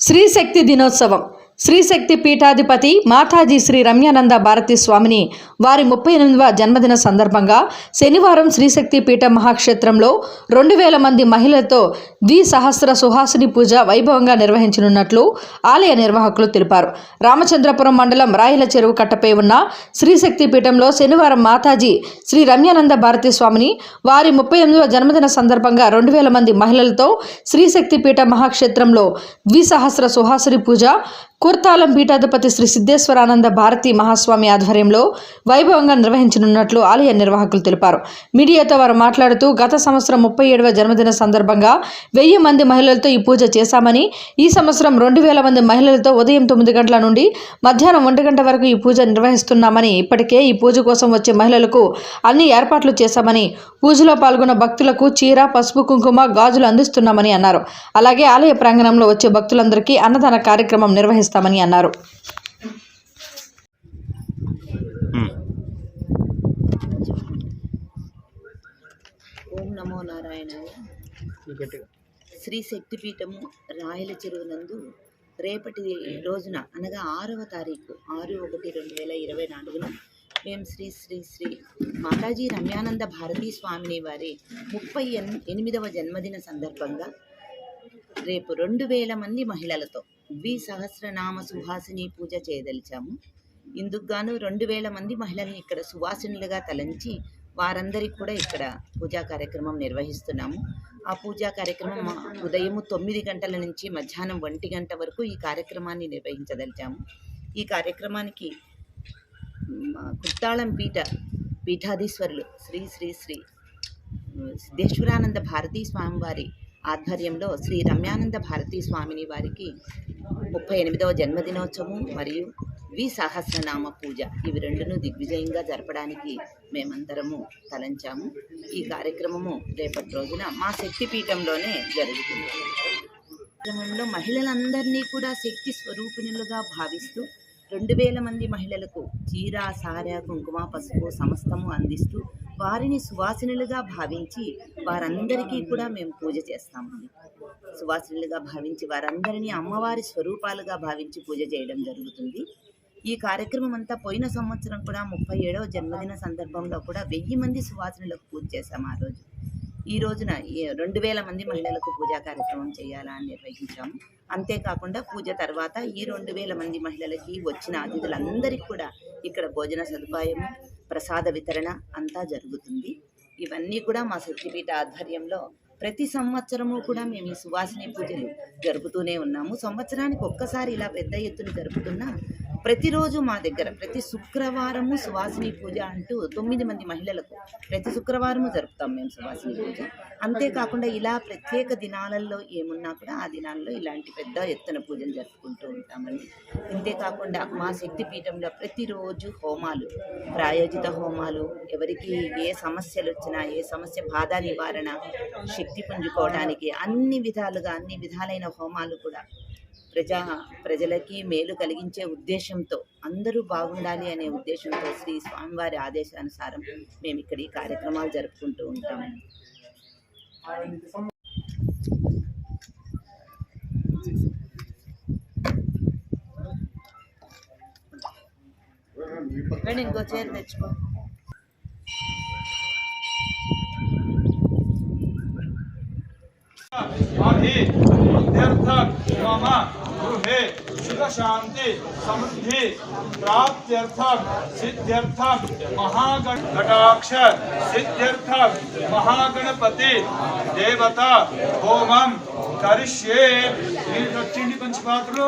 శ్రీశక్తి దినోత్సవం. శ్రీశక్తి పీఠాధిపతి మాతాజీ శ్రీ రమ్యానంద భారతి స్వామిని వారి ముప్పై ఎనిమిదవ జన్మదిన సందర్భంగా శనివారం శ్రీశక్తి పీఠ మహాక్షేత్రంలో రెండు వేల మంది మహిళలతో ద్విసహస్ర సుహాసిని పూజ వైభవంగా నిర్వహించనున్నట్లు ఆలయ నిర్వాహకులు తెలిపారు. రామచంద్రపురం మండలం రాయల చెరువు కట్టపై ఉన్న శ్రీశక్తి పీఠంలో శనివారం మాతాజీ శ్రీ రమ్యానంద భారతి స్వామిని వారి ముప్పై ఎనిమిదవ జన్మదిన సందర్భంగా రెండు వేల మంది మహిళలతో శ్రీశక్తి పీఠ మహాక్షేత్రంలో ద్విసహస్ర సుహాసిని పూజ కుర్తాలం పీఠాధిపతి శ్రీ సిద్ధేశ్వరానంద భారతి మహాస్వామి ఆధ్వర్యంలో వైభవంగా నిర్వహించనున్నట్లు ఆలయ నిర్వాహకులు తెలిపారు. మీడియాతో వారు మాట్లాడుతూ గత సంవత్సరం ముప్పై ఏడవ జన్మదిన సందర్భంగా వెయ్యి మంది మహిళలతో ఈ పూజ చేశామని ఈ సంవత్సరం రెండు వేల మంది మహిళలతో ఉదయం తొమ్మిది గంటల నుండి మధ్యాహ్నం ఒంటి గంట వరకు ఈ పూజ నిర్వహిస్తున్నామని ఇప్పటికే ఈ పూజ కోసం వచ్చే మహిళలకు అన్ని ఏర్పాట్లు చేశామని పూజలో పాల్గొన్న భక్తులకు చీర పసుపు కుంకుమ గాజులు అందిస్తున్నామని అన్నారు. అలాగే ఆలయ ప్రాంగణంలో వచ్చే భక్తులందరికీ అన్నదాన కార్యక్రమం నిర్వహిస్తామని అన్నారు. ఓం నమో నారాయణాయ. శ్రీ శక్తిపీఠము రాయల చెరువు నందు రేపటి రోజున అనగా ఆరవ తారీఖు ఆరు ఒకటి రెండు వేల ఇరవై నాలుగున మేము శ్రీ శ్రీ శ్రీ మాతాజీ రమ్యానంద భారతీ స్వామిని వారి ముప్పై ఎన్- ఎనిమిదవ జన్మదిన సందర్భంగా రేపు రెండు వేల మంది మహిళలతో ద్విసహస్రనామ సుహాసిని పూజ చేయదలిచాము. ఇందుకు గాను రెండు వేల మంది మహిళల్ని ఇక్కడ సువాసినులుగా తలంచి వారందరికి కూడా ఇక్కడ పూజా కార్యక్రమం నిర్వహిస్తున్నాము. ఆ పూజా కార్యక్రమం ఉదయం తొమ్మిది గంటల నుంచి మధ్యాహ్నం ఒంటి గంట వరకు ఈ కార్యక్రమాన్ని నిర్వహించదలిచాము. ఈ కార్యక్రమానికి మా కుత్తాళం పీఠ పీఠాధీశ్వరులు శ్రీ శ్రీ శ్రీ సిద్ధేశ్వరానంద భారతీ స్వామివారి ఆధ్వర్యంలో శ్రీ రమ్యానంద భారతీ స్వామిని వారికి ముప్పై ఎనిమిదవ జన్మదినోత్సవం మరియు వి సహస్రనామ పూజ. ఇవి రెండును దిగ్విజయంగా జరపడానికి మేమందరము తలంచాము. ఈ కార్యక్రమము రేపటి రోజున మా శక్తిపీఠంలోనే జరుగుతుంది. కార్యక్రమంలో మహిళలందరినీ కూడా శక్తి స్వరూపిణులుగా భావిస్తూ రెండు వేల మంది మహిళలకు చీర సార కుంకుమ పసుపు సమస్తము అందిస్తూ వారిని సువాసినులుగా భావించి వారందరికీ కూడా మేము పూజ చేస్తామండి సువాసినులుగా భావించి వారందరినీ అమ్మవారి స్వరూపాలుగా భావించి పూజ చేయడం జరుగుతుంది. ఈ కార్యక్రమం అంతా పోయిన సంవత్సరం కూడా ముప్పై ఏడవ జన్మదిన సందర్భంలో కూడా వెయ్యి మంది సువాసినులకు పూజ చేశాం ఆ రోజు. ఈ రోజున ఈ రెండు వేల మంది మహిళలకు పూజా కార్యక్రమం చేయాలని నిర్వహించాము. అంతేకాకుండా పూజ తర్వాత ఈ రెండు వేల మంది మహిళలకి వచ్చిన అతిథులందరికీ కూడా ఇక్కడ భోజన సదుపాయము ప్రసాద వితరణ అంతా జరుగుతుంది. ఇవన్నీ కూడా మా శక్తిపీఠ ఆధ్వర్యంలో ప్రతి సంవత్సరము కూడా మేము ఈ సువాసిని పూజలు జరుపుతూనే ఉన్నాము. సంవత్సరానికి ఒక్కసారి ఇలా పెద్ద ఎత్తున జరుపుతున్నా ప్రతిరోజు మా దగ్గర ప్రతి శుక్రవారము సువాసిని పూజ అంటూ తొమ్మిది మంది మహిళలకు ప్రతి శుక్రవారము జరుపుతాం మేము సువాసిని పూజ. అంతేకాకుండా ఇలా ప్రత్యేక దినాలలో ఏమున్నా కూడా ఆ దినాల్లో ఇలాంటి పెద్ద ఎత్తున పూజలు జరుపుకుంటూ ఉంటామండి. అంతేకాకుండా మా శక్తి పీఠంలో ప్రతిరోజు హోమాలు ప్రాయోజిత హోమాలు ఎవరికి ఏ సమస్యలు వచ్చినా ఏ సమస్య బాధ నివారణ శక్తి పుంజుకోవడానికి అన్ని విధాలుగా అన్ని విధాలైన హోమాలు కూడా ప్రజా ప్రజలకి మేలు కలిగించే ఉద్దేశంతో అందరూ బాగుండాలి అనే ఉద్దేశంతో శ్రీ స్వామివారి ఆదేశానుసారం మేము ఇక్కడ ఈ కార్యక్రమాలు జరుపుకుంటూ ఉంటాము ఇంకో చీర తెచ్చుకో. आदि अध्यर्थ मम गृहे सुख शांति समृद्धि प्राप्त्यर्थ सिद्ध्यर्थ महागण कटाक्ष सिद्ध्यर्थ महागणपति देवता होमं करिष्ये మీరు వచ్చింది కొంచెం పాత్రలు